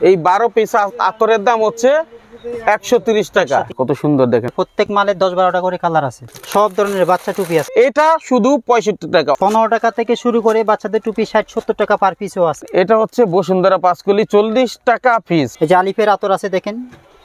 এই বারো পিস আতরের দাম হচ্ছে একশো তিরিশ টাকা। কত সুন্দর দেখেন। প্রত্যেক মালের দশ বারোটা করে কালার আছে। সব ধরনের বাচ্চা টুপি আছে। এটা শুধু পঁয়ষট্টি টাকা। পনেরো টাকা থেকে শুরু করে বাচ্চাদের টুপি ষাট সত্তর টাকা পার পিসও আছে। এটা হচ্ছে বসুন্ধরা পাঁচকলি চল্লিশ টাকা পিস এই যে আলিফের আতর আছে দেখেন।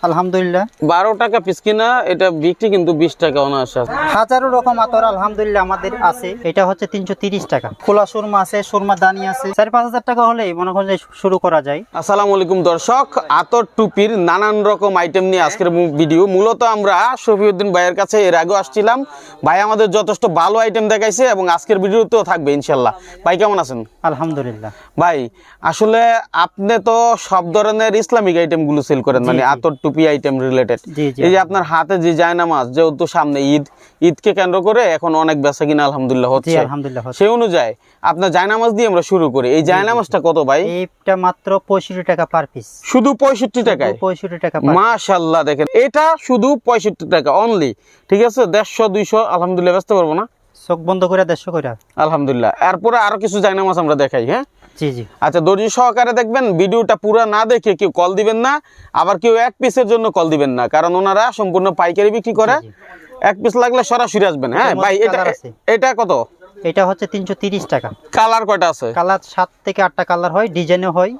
আলহামদুলিল্লাহ। বারো টাকা পিস কিনা এটা বিক্রি কিন্তু বিশ টাকা অনায়াসে। হাজারো রকম আতর আলহামদুলিল্লাহ আমাদের আছে। এটা হচ্ছে তিনশো তিরিশ টাকা। খোলা সুরমা আছে সুরমা দানি আছে। চার পাঁচ হাজার টাকা হলেই মনে করেন শুরু করা যায়। আসসালামু আলাইকুম দর্শক আতর টুপির নানান রকম আইটেম নিয়ে আজকের ভিডিও মূলত আমরা শফিউদ্দিন ভাইয়ের কাছে এর আগেও আসছিলাম। ভাই আমাদের যথেষ্ট ভালো আইটেম দেখাইছে এবং আজকের ভিডিওতেও থাকবে ইনশাল্লাহ। ভাই কেমন আছেন? আলহামদুলিল্লাহ। ভাই আসলে আপনি তো সব ধরনের ইসলামিক আইটেমগুলো সেল করেন মানে। আতর টুপি আইটেম রিলেটেড। এই যে আপনার হাতে যে জায়নামাজ যেহেতু সামনে ঈদ ঈদকে কেন্দ্র করে এখন অনেক বেচা কিনা আলহামদুলিল্লাহ হচ্ছে। আলহামদুলিল্লাহ সেই অনুযায়ী আপনার জায়নামাজ দিয়ে আমরা শুরু করি। এই জায়নামাজটা কত ভাই? এইটা মাত্র পঁয়ষট্টি টাকা পার পিস শুধু পঁয়ষট্টি টাকায়? পঁয়ষট্টি টাকা per piece। মাশাল্লাহ দেখেন। এটা শুধু পঁয়ষট্টি টাকা অনলি ঠিক আছে? দেড়শো দুইশো আলহামদুলিল্লাহ ব্যস্ত পারব না। চোখ বন্ধ করে দেড়শো করে। আলহামদুলিল্লাহ। এরপরে আরও কিছু জায়নামাজ আমরা দেখাই হ্যাঁ? জি জি। আচ্ছা ধৈর্য সহকারে দেখবেন ভিডিওটা পুরো না দেখে কেউ কল দিবেন না আবার কেউ এক পিসের জন্য কল দিবেন না কারণ ওনারা সম্পূর্ণ পাইকারি বিক্রি করে। এক পিস লাগলে সরাসরি আসবেন হ্যাঁ? ভাই এটা এটা কত? এটা হচ্ছে তিনশো তিরিশ টাকা। কালার কয়টা আছে? কালার সাত থেকে আটটা কালার হয় ডিজাইনও হয়।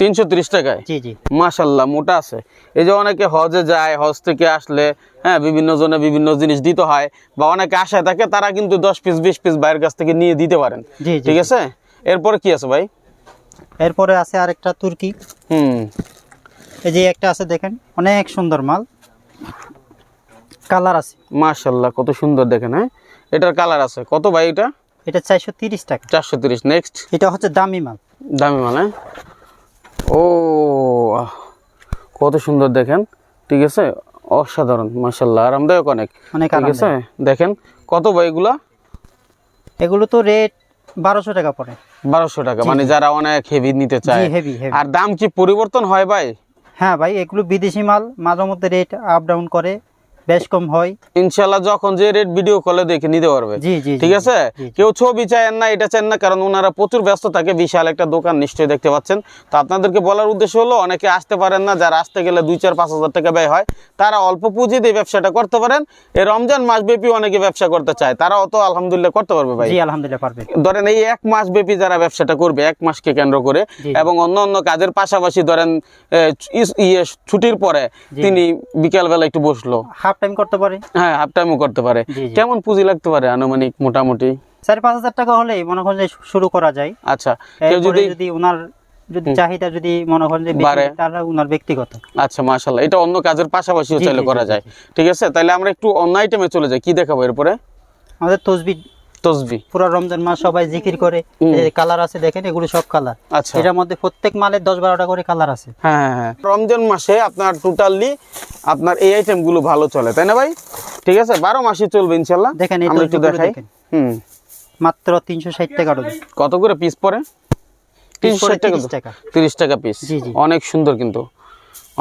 তিনশো তিরিশ টাকায়? জি জি। মাশাল্লাহ মোটা আছে। এই যে অনেকে হজে যায় হজ থেকে আসলে হ্যাঁ বিভিন্ন জনে বিভিন্ন জিনিস দিতে হয় বা অনেকে আশায় থাকে তারা কিন্তু দশ পিস বিশ পিস বাইরের কাছ থেকে নিয়ে দিতে পারেন। ঠিক আছে? এরপরে কি আছে ভাই? এরপরে আছে আরেকটা তুর্কি। হুম। এই যে একটা আছে দেখেন অনেক সুন্দর মাল। কালার আছে। মাশাল্লাহ কত সুন্দর দেখেন হ্যাঁ? এটার কালার আছে। কত ভাই এটা? এটা চারশো তিরিশ টাকা। চারশো তিরিশ নেক্সট। এটা হচ্ছে দামি মাল। দামি মাল হ্যাঁ? ও কত সুন্দর দেখেন ঠিক আছে? অসাধারণ মাশাল্লাহ আরামদায়ক অনেক। অনেক ঠিক আছে? দেখেন কত ভাই এগুলা? এগুলো তো রেট বারোশো টাকা পড়ে। বারোশো টাকা। মানে যারা অনেক হেভি নিতে চায়। হেভি আর দাম কি পরিবর্তন হয় ভাই? হ্যাঁ ভাই এগুলো বিদেশি মাল মাঝে মধ্যে রেট আপ ডাউন করে। বেশ কম হয়। ইনশাল্লাহ যখন যে রেট ভিডিও কলে দেখে নিতে পারবে। জি জি ঠিক আছে। কেউ ছবি চায়েন না এটা চান না কারণ ওনারা প্রচুর ব্যস্ত থাকে বিশাল একটা দোকান নিশ্চয়ই দেখতে পাচ্ছেন। তো আপনাদেরকে বলার উদ্দেশ্য হলো অনেকে আসতে পারেন না যারা আসতে গেলে দুই চার পাঁচ হাজার টাকা ব্যয় হয় তারা অল্প পুঁজি দিয়ে ব্যবসাটা করতে পারেন। এই রমজান মাস ব্যাপী অনেকে ব্যবসা করতে চায় তারা অত আলহামদুলিল্লাহ করতে পারবে ভাই। জি আলহামদুলিল্লাহ পারবে। ধরেন এই এক মাস ব্যাপী যারা ব্যবসাটা করবে এক মাসকে কেন্দ্র করে এবং অন্য অন্য কাজের পাশাপাশি ধরেন ইয়ে ছুটির পরে। তিনি বিকালবেলা একটু বসল। হাফ টাইম করতে পারে? হ্যাঁ হাফ টাইমও করতে পারে। কেমন পুঁজি লাগতে পারে আনুমানিক মোটামুটি? চার পাঁচ হাজার টাকা হলেই মনে করেন শুরু করা যায়। আচ্ছা কেউ যদি যদি ওনার যদি চাহিদা যদি মনে করেন যে বাড়ে। তাহলে ওনার ব্যক্তিগত। আচ্ছা মাশাল্লাহ এটা অন্য কাজের পাশাপাশিও চাইলে করা যায়। ঠিক আছে? তাহলে আমরা একটু অন্য আইটেমে চলে যাই। কি দেখাবো এরপরে? আমাদের তসবি তসবি। পুরো রমজান মাস সবাই জিকির করে কালার আছে দেখেন এগুলো সব কালার। আচ্ছা। এটার মধ্যে প্রত্যেক মালের দশ বারোটা করে কালার আছে। হ্যাঁ হ্যাঁ হ্যাঁ। রমজান মাসে আপনার টোটালি আপনার এই আইটেমগুলো ভালো চলে তাই না ভাই? ঠিক আছে বারো মাসে চলবে ইনশাল্লাহ। দেখেন এই একটু দেখাই। হুম। মাত্র তিনশো ষাট টাকা কত করে পিস পড়ে? তিনশো ষাট টাকা তিরিশ টাকা। পিস। অনেক সুন্দর কিন্তু।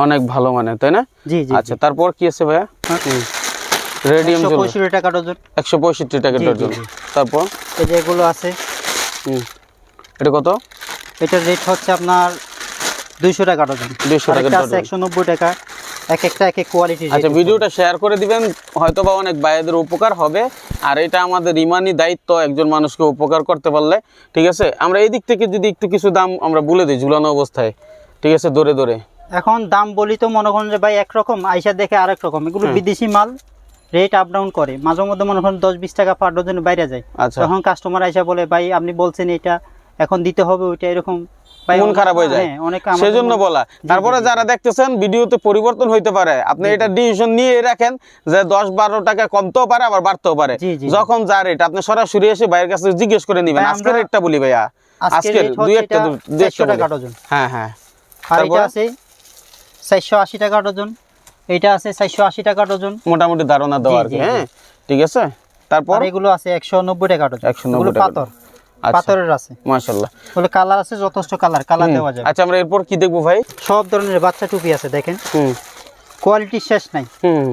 অনেক ভালো মানে তাই না? জি জি আচ্ছা তারপর কি আছে ভাইয়া? রেডিয়াম পঁয়ষট্টি টাকা ডজন। একশো পঁয়ষট্টি টাকা ডজন। তারপর? এই যে এগুলো আছে। হুম, এটা কত? এটার রেট হচ্ছে আপনার দুইশো টাকা ডজন। 200 টাকা ডজন। একশো নব্বই টাকা। এক একটা এক এক কোয়ালিটির আচ্ছা ভিডিওটা শেয়ার করে দিবেন হয়তো বা অনেক ভাইদের উপকার হবে। আর এটা আমাদের ইমানি দায়িত্ব একজন মানুষকে উপকার করতে পারলে ঠিক আছে? আমরা এই দিক থেকে যদি একটু কিছু দাম আমরা বলে দিই ঝুলানো অবস্থায় ঠিক আছে? দৌড়ে দৌড়ে এখন দাম বলি তো মনে করেন যে ভাই একরকম আইসা দেখে আরেক রকম। এগুলো বিদেশি মাল। রেট আপ ডাউন করে। মাঝে মধ্যে মনে করেন দশ বিশ টাকা পার ডজন বাইরে যায়। আচ্ছা। তখন কাস্টমার আইসা বলে ভাই আপনি বলছেন এটা এখন দিতে হবে ওইটা এরকম। মন খারাপ হয়ে যায়। হ্যাঁ, সেজন্য বলা। তারপরে যারা দেখতেছেন ভিডিওতে পরিবর্তন হইতে পারে। আপনি এটা ডিসিশন নিয়ে রাখেন যে দশ বারো টাকা কমতেও পারে আবার বাড়তেও পারে। যখন যা রেট আপনি সরাসরি এসে ভাইয়ের কাছে জিজ্ঞেস করে নিবেন আজকের রেটটা বলি ভাইয়া? আজকের আজকের দুই একটা এটা দু- দুই একটা 400 টাকা ডজন হ্যাঁ হ্যাঁ। আর এটা আছে চারশো আশি টাকা ডজন এটা আছে চারশো আশি টাকা ডজন মোটামুটি ধারণা দেওয়া আর কি হ্যাঁ? ঠিক আছে? তারপর? এগুলো আছে একশো নব্বই টাকা ডজন 190 এগুলো টাকা পাথর। আচ্ছা। পাথরের আছে। মাশাল্লাহ বলে কালার আছে যথেষ্ট কালার। কালার দেওয়া আচ্ছা আমরা এরপর কি দেখব ভাই? সব ধরনের বাচ্চা টুপি আছে দেখেন। হুম। কোয়ালিটি শেষ নাই। হুম।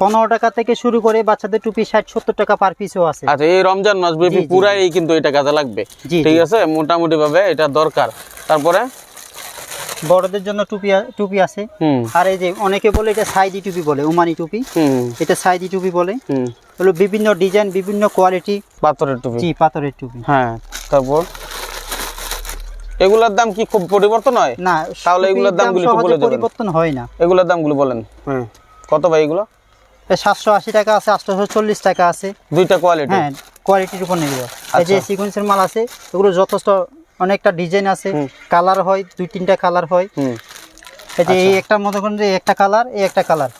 পনেরো টাকা থেকে শুরু করে বাচ্চাদের টুপি ষাট সত্তর টাকা পার পিসও আছে। আচ্ছা এই রমজান মাস ব্যাপী পুরাই কিন্তু এটা কাজে লাগবে। ঠিক আছে? মোটামুটি ভাবে এটা দরকার। তারপরে? বড়দের জন্য টুপি টুপি আছে। আর এই যে অনেকে বলে এটা সাইদি টুপি বলে উমানি টুপি। এটা সাইদি টুপি বলে। হলো বিভিন্ন ডিজাইন বিভিন্ন কোয়ালিটি। পাথরের টুপি। জি পাথরের টুপি। হ্যাঁ তারপর? এগুলোর দাম কি খুব পরিবর্তন হয়? না তাহলে এগুলোর দামগুলো একটু বলে দেবেন। পরিবর্তন হয় না। এগুলোর দামগুলো বলেন। হ্যাঁ। কত ভাই এগুলো? সাতশো আশি টাকা আছে আটশোশো চল্লিশ টাকা আছে। দুইটা কোয়ালিটি হ্যাঁ কোয়ালিটির উপর নির্ভর। এই যে আচ্ছা। সিকোয়েন্সের মাল আছে এগুলো যথেষ্ট অনেকটা ডিজাইন আছে। কালার হয় দুই তিনটা কালার হয়। এই যে আচ্ছা। এই একটা মতো করেন যে একটা কালার এই একটা কালার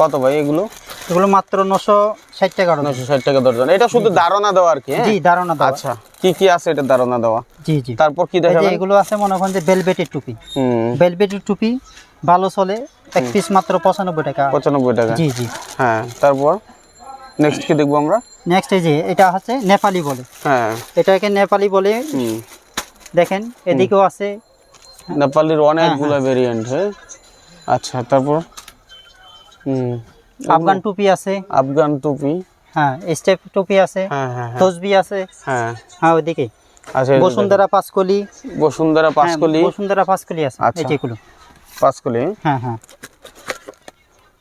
কত ভাই এগুলো? এগুলো মাত্র নশো ষাট টাকা করে। নশো ষাট টাকা দর্জন এটা শুধু ধারণা দেওয়া আর কি হ্যাঁ? জি ধারণা দেওয়া। আচ্ছা। কি কি আছে এটা ধারণা দেওয়া? জি জি। তারপর কি দেখাবেন? এগুলো আছে মনে করেন যে বেলবেটের টুপি। হুম। বেলবেটের টুপি ভালো চলে এক পিস মাত্র পঁচানব্বই টাকা। পঁচানব্বই টাকা। জি জি। হ্যাঁ তারপর? নেক্সট কি দেখব আমরা? নেক্সট এই যে এটা হচ্ছে নেপালি বলে। হ্যাঁ। এটাকে নেপালি বলে দেখেন এদিকেও আছে। নেপালির অনেকগুলো ভেরিয়েন্ট হ্যাঁ। আচ্ছা তারপর? হুম। আফগান টুপি আছে। আফগান টুপি। হ্যাঁ স্টেপ টুপি আছে। হ্যাঁ হ্যাঁ হ্যাঁ। তসবি আছে। হ্যাঁ। হ্যাঁ ওইদিকে। আচ্ছা বসুন্ধরা পাঁচকলি। বসুন্ধরা হ্যাঁ, পাঁচকলি। বসুন্ধরা পাঁচকলি আছে আচ্ছা। এই যেগুলো পাঁচকলি। হ্যাঁ হ্যাঁ।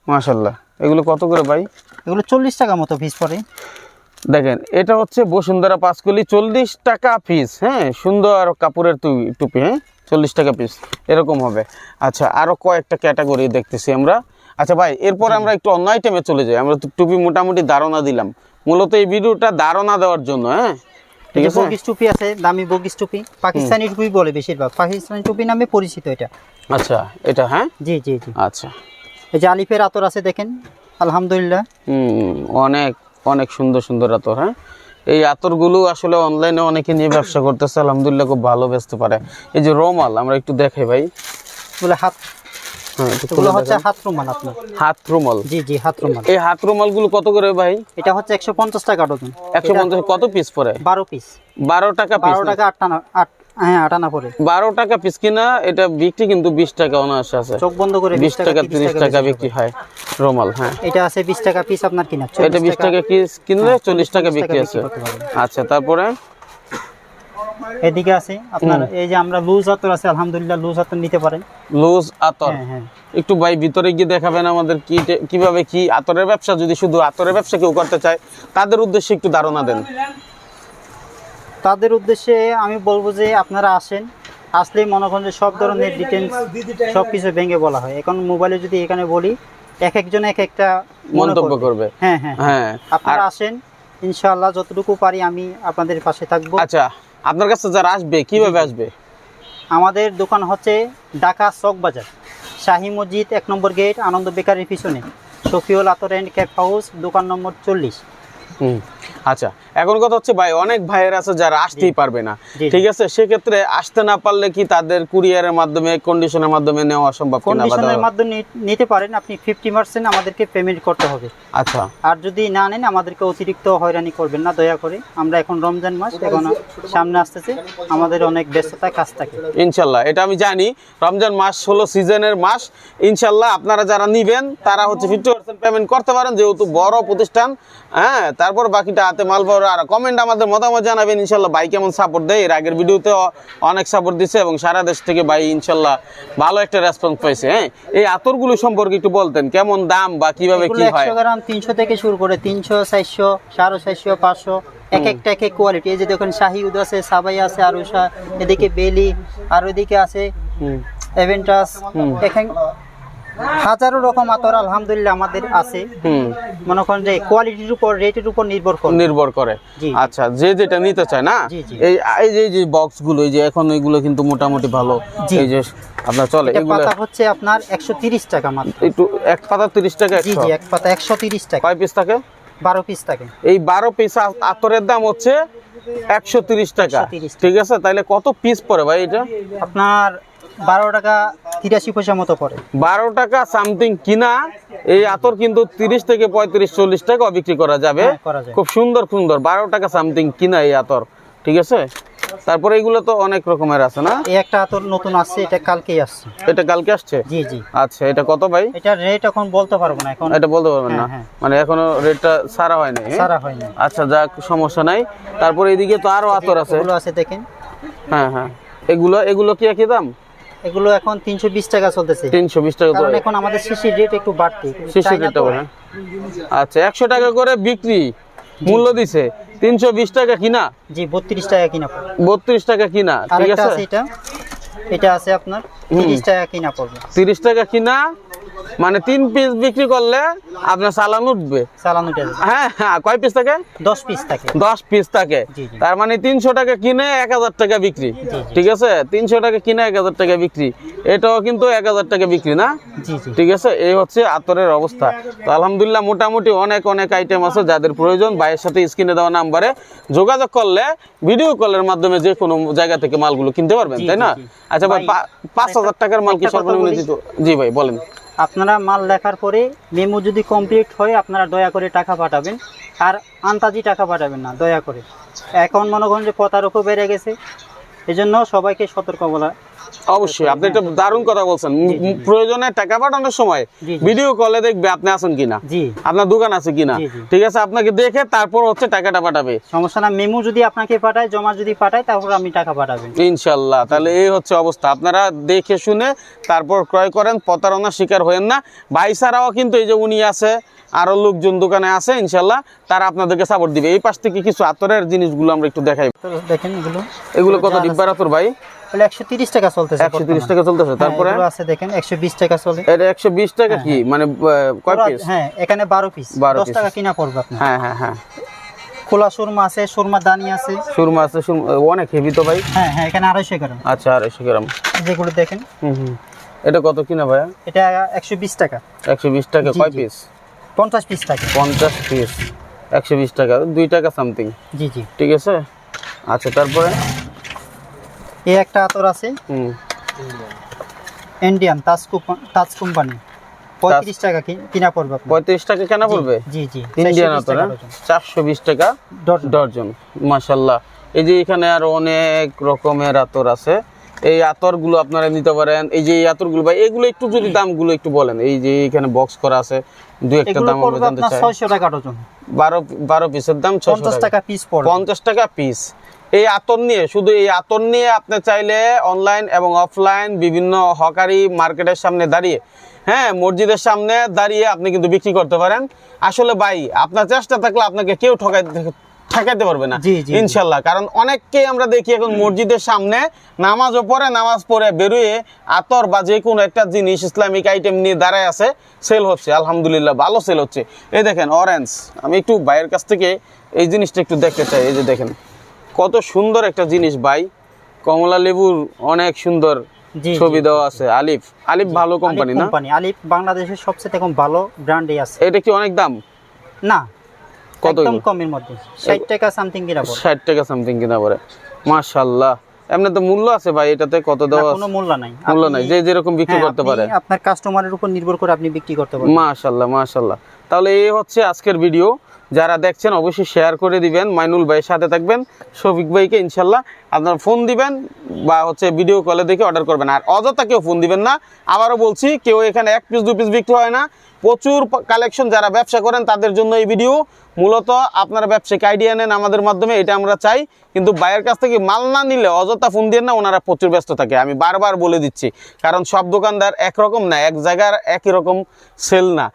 মাশাল্লাহ। এগুলো কত করে ভাই? এগুলো চল্লিশ টাকা মতো পিস পড়ে। দেখেন এটা হচ্ছে বসুন্ধরা পাঁচকলি চল্লিশ টাকা পিস হ্যাঁ? সুন্দর কাপড়ের টুপি টুপি হ্যাঁ? চল্লিশ টাকা পিস এরকম হবে। আচ্ছা আরও কয়েকটা ক্যাটাগরি দেখতেছি আমরা। আচ্ছা ভাই এরপর আমরা একটু অন্য আইটেমে চলে যাই। আমরা তো টুপি মোটামুটি ধারণা দিলাম। মূলত এই ভিডিওটা ধারণা দেওয়ার জন্য হ্যাঁ? ঠিক আছে? বগিস টুপি আছে দামি বগিস টুপি। পাকিস্তানি টুপি বলে বেশিরভাগ। পাকিস্তানি টুপি নামে পরিচিত এটা। আচ্ছা এটা হ্যাঁ? জি জি জি। আচ্ছা। এই যে আলিফের আতর আছে দেখেন। আলহামদুলিল্লাহ। অনেক অনেক সুন্দর সুন্দর আতর হ্যাঁ? এই আতরগুলো আসলে অনলাইনে অনেকে নিয়ে ব্যবসা করতেছে আলহামদুলিল্লাহ খুব ভালো বেচতে পারে। এই যে রোমাল আমরা একটু দেখাই ভাই। বলে হাত হ্যাঁ। হাত রুমাল রুমাল? জি জি হাত রুমাল। এই হাত রুমালগুলো কত করে ভাই? এটা হচ্ছে একশো পঞ্চাশ টাকা ডজন। একশো পঞ্চাশ কত পিস পরে? বারো পিস বারো টাকা বারো টাকা আটানা আট হ্যাঁ পরে। বারো টাকা পিস কিনা এটা বিক্রি কিন্তু বিশ টাকা অনায়াসে আছে। চোখ বন্ধ করে বিশ টাকা তিরিশ টাকা বিক্রি হয় রুমাল হ্যাঁ। এটা আছে বিশ টাকা পিস আপনার কিনা এটা বিশ টাকা। পিস কিনলে চল্লিশ টাকা বিক্রি আছে। আচ্ছা তারপরে? এদিকে আছে আপনার এই যে আমরা লুজ আতর আছে আলহামদুলিল্লাহ লুজ আতর নিতে পারেন। লুজ আতর? হ্যাঁ হ্যাঁ। একটু ভাই ভিতরে গিয়ে দেখাবেন আমাদের কি কীভাবে কি আতরের ব্যবসা যদি শুধু আতরের ব্যবসা কেউ করতে চায় তাদের উদ্দেশ্যে একটু ধারণা দেন। তাদের উদ্দেশ্যে আমি বলব যে আপনারা আসেন আসলেই মনে করেন যে সব ধরনের ডিটেলস সব কিছু ভেঙে বলা হয়। এখন মোবাইলে যদি এখানে বলি এক একজন এক একটা মন্তব্য করবে। করবে। হ্যাঁ হ্যাঁ হ্যাঁ। আপনারা আসেন ইনশাআল্লাহ যতটুকু পারি আমি আপনাদের পাশে থাকব। আচ্ছা আপনার কাছে যারা আসবে কীভাবে আসবে? আমাদের দোকান হচ্ছে ঢাকা চক বাজার শাহী মসজিদ এক নম্বর গেট আনন্দ বেকারির পিছনে শফিউল আতর অ্যান্ড ক্যাপ হাউস দোকান নম্বর চল্লিশ। হুম। আচ্ছা এখন কথা হচ্ছে ভাই অনেক ভাইয়ের আছে যারা আসতেই পারবে না। ঠিক আছে? সেক্ষেত্রে আসতে না পারলে কি তাদের কুরিয়ারের মাধ্যমে কন্ডিশনের মাধ্যমে নেওয়া সম্ভব কন্ডিশনের মাধ্যমে নিতে পারেন আপনি ফিফটি পার্সেন্ট আমাদেরকে পেমেন্ট করতে হবে। আচ্ছা। আর যদি না নেন আমাদেরকে অতিরিক্ত হয়রানি করবেন না দয়া করে। আমরা এখন রমজান মাস এখন সামনে আসতেছে আমাদের অনেক ব্যস্ততা কাজ থাকে। ইনশাল্লাহ এটা আমি জানি। রমজান মাস হলো সিজনের মাস। ইনশাল্লাহ আপনারা যারা নিবেন তারা হচ্ছে ফিফটি পার্সেন্ট পেমেন্ট করতে পারেন যেহেতু বড় প্রতিষ্ঠান। হ্যাঁ তারপর বাকিটা হাতে মাল পাওয়ার আর কমেন্ট আমাদের মতামত জানাবেন। ইনশাল্লাহ ভাই কেমন সাপোর্ট দেয়? এর আগের ভিডিওতে অনেক সাপোর্ট দিচ্ছে এবং সারা দেশ থেকে ভাই ইনশাল্লাহ ভালো একটা রেসপন্স পাইছে হ্যাঁ? এই আতরগুলো সম্পর্কে একটু বলতেন কেমন দাম বা কীভাবে কি হয়? গ্রাম তিনশো থেকে শুরু করে তিনশো চারশো সাড়ে চারশো পাঁচশো এক একটা এক এক কোয়ালিটি এই যে দেখুন শাহি উদ আছে সাবাই আছে আরুষা এদিকে বেলি আর ওইদিকে আছে এভেন্টাস এখানে হাজারো রকম আতর আলহামদুলিল্লাহ আমাদের আছে। মনে করেন যে কোয়ালিটির উপর রেটের উপর নির্ভর করে। নির্ভর করে। আচ্ছা যে যেটা নিতে চায় না। এই এই যে যে বক্সগুলো এই যে এখন এগুলো কিন্তু মোটামুটি ভালো। এই যে আপনার চলে এগুলো পাতা হচ্ছে আপনার একশো তিরিশ টাকা মাত্র। একটু এক পাতা তিরিশ টাকা জি জি এক পাতা একশো তিরিশ টাকা। কয় পিস থাকে? বারো পিস থাকে। এই বারো পিস আতরের দাম হচ্ছে একশো তিরিশ টাকা। ঠিক আছে? তাহলে কত পিস পড়ে ভাই এটা? আপনার বারো টাকা তিরাশি পয়সা মতো পড়ে। বারো টাকা সামথিং কিনা এই আতর কিন্তু তিরিশ থেকে পঁয়ত্রিশ চল্লিশ টাকা বিক্রি করা যাবে। হ্যাঁ, করা যায়। খুব সুন্দর সুন্দর বারো টাকা সামথিং কিনা এই আতর ঠিক আছে? তারপরে এগুলো তো অনেক রকমের আছে না? এই একটা আতর নতুন আসছে এটা কালকেই আসছে। এটা কালকে আসছে? জি জি। আচ্ছা এটা কত ভাই? এটা রেট এখন বলতে পারব না এখন এটা বলতে পারবেন না? হ্যাঁ, হ্যাঁ। মানে এখনও রেটটা সারা হয় নাই হ্যাঁ? সারা হয় না আচ্ছা যাক সমস্যা নাই। তারপরে এদিকে তো আরও আতর আছে। এগুলো আছে দেখেন। হ্যাঁ হ্যাঁ। এগুলো এগুলো কি একই দাম? এগুলো এখন তিনশো বিশ টাকা চলতেছে। তিনশো বিশ টাকা কারণ এখন আমাদের শিশির রেট একটু বাড়তি। শিশি রেট রেটটা তো। বলে আচ্ছা একশো টাকা করে বিক্রি। মূল্য দিছে। তিনশো বিশ টাকা কিনা? জি বত্রিশ টাকা কিনা পড়বে। বত্রিশ টাকা কিনা ঠিক আছে? এটা। এটা আছে আপনার তিরিশ টাকা কিনা পড়বে। তিরিশ টাকা কিনা মানে তিন পিস বিক্রি করলে আপনার চালান উঠবে। চালান উঠে হ্যাঁ হ্যাঁ কয় পিস থাকে? দশ পিস থাকে। দশ পিস থাকে। তার মানে তিনশো টাকা কিনে এক হাজার টাকা বিক্রি। ঠিক আছে? তিনশো টাকা কিনে এক হাজার টাকা বিক্রি। এটাও কিন্তু এক হাজার টাকা বিক্রি না? ঠিক আছে? এই হচ্ছে আতরের অবস্থা। তো আলহামদুলিল্লাহ মোটামুটি অনেক অনেক আইটেম আছে যাদের প্রয়োজন। ভাইয়ের সাথে স্ক্রিনে দেওয়া নাম্বারে যোগাযোগ করলে ভিডিও কলের মাধ্যমে যে কোনো জায়গা থেকে মালগুলো কিনতে পারবেন তাই না। আচ্ছা ভাই ভাই, পাঁচ হাজার টাকার মাল কি সর্বনিম্ন জি ভাই বলেন। আপনারা মাল লেখার পরে মেমো যদি কমপ্লিট হয়, আপনারা দয়া করে টাকা পাঠাবেন। আর আন্তাজি টাকা পাঠাবেন না, দয়া করে। এখন মনে করেন যে প্রতারকও বেড়ে গেছে। এজন্য সবাইকে সতর্ক বলা অবশ্যই আপনি একটা দারুণ কথা বলছেন। প্রয়োজনে টাকা পাঠানোর সময়। ভিডিও কলে দেখবে আপনি আছেন কিনা আপনার দোকান আছে কিনা। ঠিক আছে আপনাকে দেখে তারপর হচ্ছে টাকাটা পাঠাবে। সমস্যা না মেমো যদি আপনাকে পাঠায় জমা যদি পাঠায় তারপর আপনি টাকা পাঠাবেন। ইনশাল্লাহ তাহলে এই হচ্ছে অবস্থা। আপনারা দেখে শুনে তারপর ক্রয় করেন প্রতারণার শিকার হয়েন না। ভাই ছাড়াও কিন্তু এই যে উনি আছে আরও লোকজন দোকানে আছে ইনশাল্লাহ তারা আপনাদেরকে সাপোর্ট দিবে। এই পাশ থেকে কিছু আতরের জিনিসগুলো আমরা একটু দেখাই। দেখেন এগুলো। এগুলো কত ডিব্বার আতর ভাই? একশো তিরিশ টাকা চলতেছে একশো তিরিশ টাকা চলতেছে। হ্যাঁ, তারপরে? আছে দেখেন একশো বিশ টাকা চলে। এটা একশো বিশ টাকা কি? মানে কয় পিস হ্যাঁ এখানে বারো পিস 12 দশ টাকা কিনা পড়বে আপনার। হ্যাঁ হ্যাঁ হ্যাঁ। খোলা সুরমা আছে সুরমা দানি আছে। সুরমা আছে অনেক হেভি তো ভাই। হ্যাঁ হ্যাঁ এখানে আড়াইশো গ্রাম। আচ্ছা আড়াইশো গ্রাম। যেগুলো দেখেন। হুম হুম। এটা কত কিনা ভাইয়া? এটা একশো বিশ টাকা। একশো বিশ টাকা জি, কয় পিস পঞ্চাশ পিস থাকে পঞ্চাশ পিস একশো বিশ টাকা দুই টাকা সামথিং জি জি। ঠিক আছে? আচ্ছা তারপরে? এই একটা আতর আছে। ইন্ডিয়ান তাজ তাজ কোম্পানি পঁয়ত্রিশ টাকা কি- কিনা পড়বে পঁয়ত্রিশ টাকা কেন পড়বে? জি জি। ইন্ডিয়ান আতর হ্যাঁ? চারশো বিশ টাকা। ডজন মাসাল্লাহ এই যে এখানে আরও অনেক রকমের আতর আছে। এই আতরগুলো আপনারা নিতে পারেন। এই যে এই আতরগুলো ভাই এগুলো একটু যদি দামগুলো একটু বলেন। এই যে এখানে বক্স করা আছে দু একটা দাম আমরা জানতে আপনার চাই। ছয়শো টাকা ডজন। বারো বারো পিসের দাম ছশো পঞ্চাশ টাকা। টাকা পিস পড়বে। পঞ্চাশ টাকা পিস এই আতর নিয়ে শুধু এই আতর নিয়ে আপনি চাইলে অনলাইন এবং অফলাইন বিভিন্ন হকারি মার্কেটের সামনে দাঁড়িয়ে হ্যাঁ মসজিদের সামনে দাঁড়িয়ে আপনি কিন্তু বিক্রি করতে পারেন। আসলে ভাই আপনার চেষ্টা থাকলে আপনাকে কেউ ঠকাই ঠেকাইতে পারবে না। ইনশাল্লাহ কারণ অনেককেই আমরা দেখি এখন মসজিদের সামনে নামাজও পড়ে নামাজ পড়ে বেরোয় আতর বা যে কোনো একটা জিনিস ইসলামিক আইটেম নিয়ে দাঁড়ায় আছে সেল হচ্ছে আলহামদুলিল্লাহ ভালো সেল হচ্ছে। এই দেখেন অরেঞ্জ আমি একটু ভাইয়ের কাছ থেকে এই জিনিসটা একটু দেখতে চাই এই যে দেখেন কত সুন্দর একটা জিনিস ভাই কমলা লেবুর অনেক সুন্দর ছবি দেওয়া আছে আলিফ আলিফ ভালো কোম্পানি আলিফ না? কোম্পানি আলিফ বাংলাদেশের সবচেয়ে এখন ভালো ব্র্যান্ডে আছে। এটা কি অনেক দাম? না কত একদম? কমের মধ্যে। ষাট টাকা সামথিং কিনা পড়ে। 60 টাকা সামথিং কিনা পড়ে। মাশাআল্লাহ। এমনি তো মূল্য আছে ভাই এটাতে কত দেওয়া কোনো মূল্য নাই। মূল্য নাই যে যেরকম বিক্রি হ্যাঁ, করতে পারে। আপনার কাস্টমারের উপর নির্ভর করে আপনি বিক্রি করতে পারেন মাশাআল্লাহ মাশাল্লাহ তাহলে এই হচ্ছে আজকের ভিডিও যারা দেখছেন, অবশ্যই শেয়ার করে দিবেন। মাইনুল ভাইয়ের সাথে থাকবেন। শফিক ভাইকে ইনশাল্লাহ আপনার ফোন দিবেন বা হচ্ছে ভিডিও কলে দেখে অর্ডার করবেন। আর অযথা কেউ ফোন দিবেন না। আবারও বলছি, কেউ এখানে এক পিস দু পিস বিক্রি হয় না। প্রচুর কালেকশন যারা ব্যবসা করেন, তাদের জন্য এই ভিডিও মূলত আপনারা ব্যবসায়িক আইডিয়া নেন আমাদের মাধ্যমে, এটা আমরা চাই। কিন্তু বাইরের কাছ থেকে মাল না নিলে অযথা ফোন দিয়ে না, ওনারা প্রচুর ব্যস্ত থাকে। আমি বারবার বলে দিচ্ছি, কারণ সব দোকানদার একরকম না, এক জায়গার একই রকম সেল না।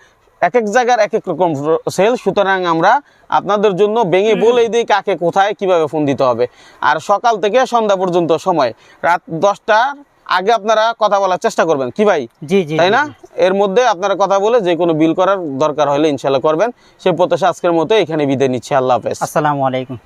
এক এক জায়গার এক এক রকম সেল সুতরাং আমরা আপনাদের জন্য ভেঙে বলেই দিই কাকে কোথায় কীভাবে ফোন দিতে হবে। আর সকাল থেকে সন্ধ্যা পর্যন্ত সময়। রাত দশটার আগে আপনারা কথা বলার চেষ্টা করবেন। কি ভাই? জি জি তাই না? এর মধ্যে আপনারা কথা বলে যে কোনো বিল করার দরকার হলে ইনশাল্লাহ করবেন। সে প্রত্যাশা আজকের মতো এখানে বিদায় নিচ্ছি। আল্লাহ হাফেজ। আসসালামু আলাইকুম।